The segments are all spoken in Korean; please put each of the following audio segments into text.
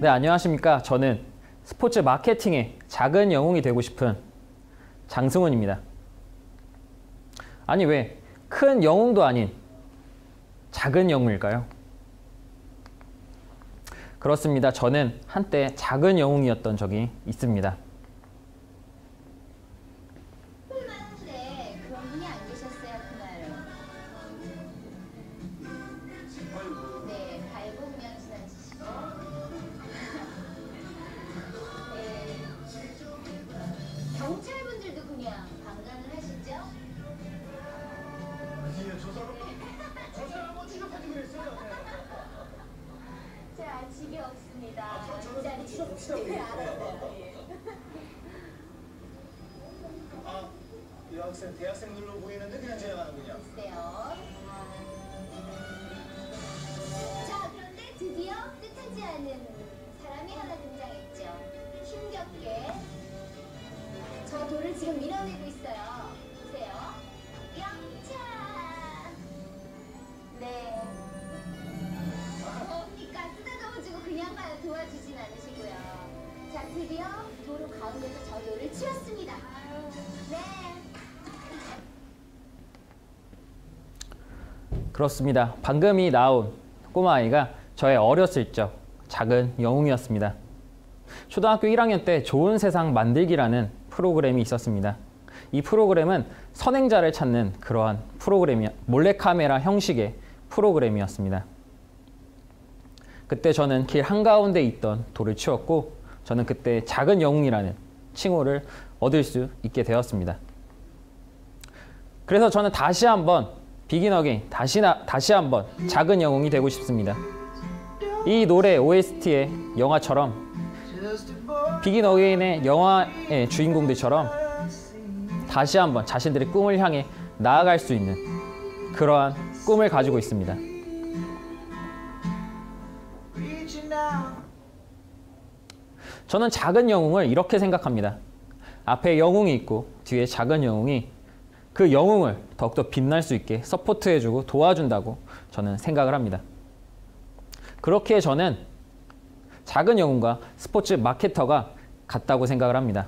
네, 안녕하십니까. 저는 스포츠 마케팅의 작은 영웅이 되고 싶은 장승훈입니다. 아니, 왜 큰 영웅도 아닌 작은 영웅일까요? 그렇습니다. 저는 한때 작은 영웅이었던 적이 있습니다. 아, 이 학생 대학생들로 보이는데 그냥 지나가는군요. 글쎄요. 자, 그런데 드디어 뜻하지 않은 사람이 하나 등장했죠. 힘겹게 저 돌을 지금 밀어내고 있어요. 그렇습니다. 방금이 나온 꼬마아이가 저의 어렸을 적 작은 영웅이었습니다. 초등학교 1학년 때 좋은 세상 만들기라는 프로그램이 있었습니다. 이 프로그램은 선행자를 찾는 그러한 프로그램이 몰래카메라 형식의 프로그램이었습니다. 그때 저는 길 한가운데 있던 돌을 치웠고 저는 그때 작은 영웅이라는 칭호를 얻을 수 있게 되었습니다. 그래서 저는 다시 한번 비긴 어게인 다시 나, 다시 한번 작은 영웅이 되고 싶습니다. 이 노래 OST의 영화처럼 비긴 어게인의 영화의 주인공들처럼 다시 한번 자신들의 꿈을 향해 나아갈 수 있는 그러한 꿈을 가지고 있습니다. 저는 작은 영웅을 이렇게 생각합니다. 앞에 영웅이 있고 뒤에 작은 영웅이 그 영웅을 더욱더 빛날 수 있게 서포트해주고 도와준다고 저는 생각을 합니다. 그렇게 저는 작은 영웅과 스포츠 마케터가 같다고 생각을 합니다.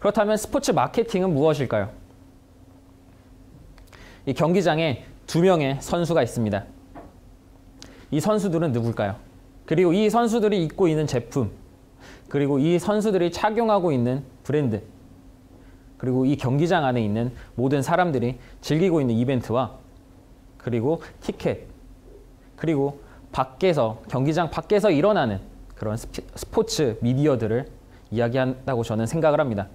그렇다면 스포츠 마케팅은 무엇일까요? 이 경기장에 두 명의 선수가 있습니다. 이 선수들은 누굴까요? 그리고 이 선수들이 입고 있는 제품, 그리고 이 선수들이 착용하고 있는 브랜드, 그리고 이 경기장 안에 있는 모든 사람들이 즐기고 있는 이벤트와 그리고 티켓, 그리고 밖에서 경기장 밖에서 일어나는 그런 스포츠 미디어들을 이야기한다고 저는 생각을 합니다.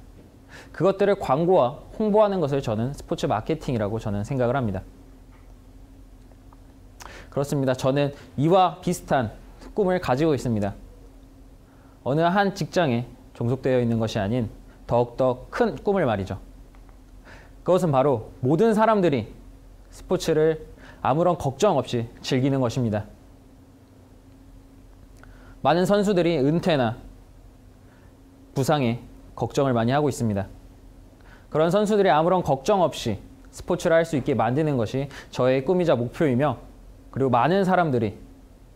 그것들을 광고와 홍보하는 것을 저는 스포츠 마케팅이라고 저는 생각을 합니다. 그렇습니다. 저는 이와 비슷한 꿈을 가지고 있습니다. 어느 한 직장에 종속되어 있는 것이 아닌 더욱더 큰 꿈을 말이죠. 그것은 바로 모든 사람들이 스포츠를 아무런 걱정 없이 즐기는 것입니다. 많은 선수들이 은퇴나 부상에 걱정을 많이 하고 있습니다. 그런 선수들이 아무런 걱정 없이 스포츠를 할 수 있게 만드는 것이 저의 꿈이자 목표이며 그리고 많은 사람들이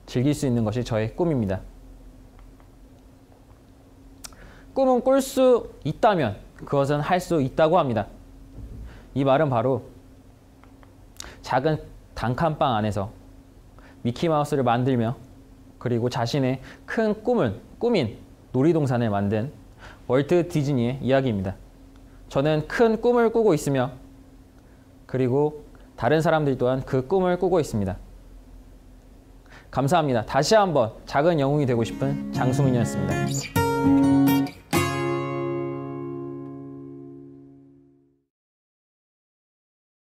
즐길 수 있는 것이 저의 꿈입니다. 꿈은 꿀 수 있다면 그것은 할 수 있다고 합니다. 이 말은 바로 작은 단칸방 안에서 미키마우스를 만들며 그리고 자신의 큰 꿈을 꾸민 놀이동산을 만든 월트 디즈니의 이야기입니다. 저는 큰 꿈을 꾸고 있으며 그리고 다른 사람들 또한 그 꿈을 꾸고 있습니다. 감사합니다. 다시 한번 작은 영웅이 되고 싶은 장승훈이었습니다.